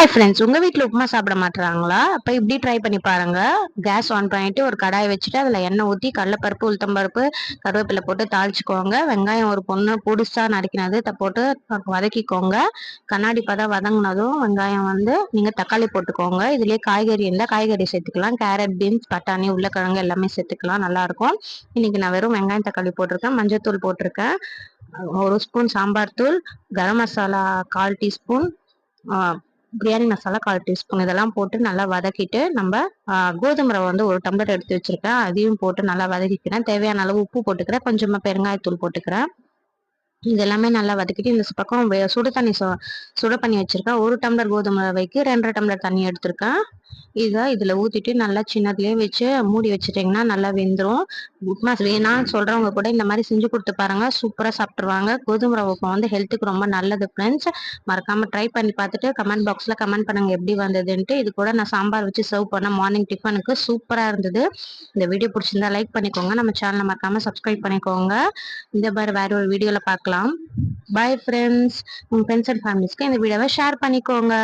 Hi friends உங்கள் வீட்டில் உப்புமா சாப்பிட மாட்டுறாங்களா அப்போ இப்படி ட்ரை பண்ணி பாருங்கள் கேஸ் ஆன் பண்ணிட்டு ஒரு கடாய் வச்சுட்டு அதில் எண்ணெய் ஊற்றி கடலப்பருப்பு உளுத்தம்பருப்பு கருவேப்பிலை போட்டு தாளிச்சுக்கோங்க. வெங்காயம் ஒரு பொண்ணு புதுசாக நறுக்கினது போட்டு வதக்கிக்கோங்க. கண்ணாடி பதம் வதங்கினதும் வெங்காயம் வந்து நீங்கள் தக்காளி போட்டுக்கோங்க. இதுலேயே காய்கறி இருந்தால் காய்கறி சேர்த்துக்கலாம். கேரட் பீன்ஸ் பட்டாணி உருளைக்கிழங்கு எல்லாமே சேர்த்துக்கலாம். நல்லாயிருக்கும் இன்றைக்கி நான் வெறும் வெங்காயம் தக்காளி போட்டிருக்கேன். மஞ்சள் தூள் போட்டிருக்கேன். ஒரு ஸ்பூன் சாம்பார் தூள் கரம் மசாலா கால் டீஸ்பூன் பிரியாணி மசாலா கால் டீஸ்பூன் இதெல்லாம் போட்டு நல்லா வதக்கிட்டு நம்ம கோதுமை ரவை வந்து ஒரு டம்ளர் எடுத்து வச்சிருக்கேன். அதையும் போட்டு நல்லா வதக்கிக்கிறேன். தேவையான அளவு உப்பு போட்டுக்கிறேன். கொஞ்சமாக பெருங்காயத்தூள் போட்டுக்கிறேன். இது எல்லாமே நல்லா வதக்கிட்டு இந்த பக்கம் சுடு தண்ணி சுட பண்ணி வச்சிருக்கேன். ஒரு டம்ளர் கோதுமை ரவைக்கு ரெண்டரை டம்ளர் தண்ணி எடுத்திருக்கேன். இதை இதில் ஊற்றிட்டு நல்லா சின்னதுலேயே வச்சு மூடி வச்சுட்டிங்கன்னா நல்லா வெந்துடும் உப்மா வேணாம்னு சொல்கிறவங்க கூட இந்த மாதிரி செஞ்சு கொடுத்து பாருங்க. சூப்பராக சாப்பிட்ருவாங்க கோதுமை ரவை உப்புமா வந்து ஹெல்த்துக்கு ரொம்ப நல்லது ஃப்ரெண்ட்ஸ் மறக்காமல் ட்ரை பண்ணி பார்த்துட்டு கமெண்ட் பாக்ஸில் கமெண்ட் பண்ணுங்கள் எப்படி வந்ததுன்ட்டு. இது கூட நான் சாம்பார் வச்சு சர்வ் பண்ண மார்னிங் டிஃபனுக்கு சூப்பராக இருந்தது. இந்த வீடியோ பிடிச்சிருந்தா லைக் பண்ணிக்கோங்க. நம்ம சேனலை மறக்காமல் சப்ஸ்கிரைப் பண்ணிக்கோங்க. இந்த மாதிரி வேற ஒரு வீடியோவில் பார்க்கலாம். பாய் ஃப்ரெண்ட்ஸ் உங்கள் ஃப்ரெண்ட்ஸ் அண்ட் ஃபேமிலிஸ்க்கு இந்த வீடியோவை ஷேர் பண்ணிக்கோங்க.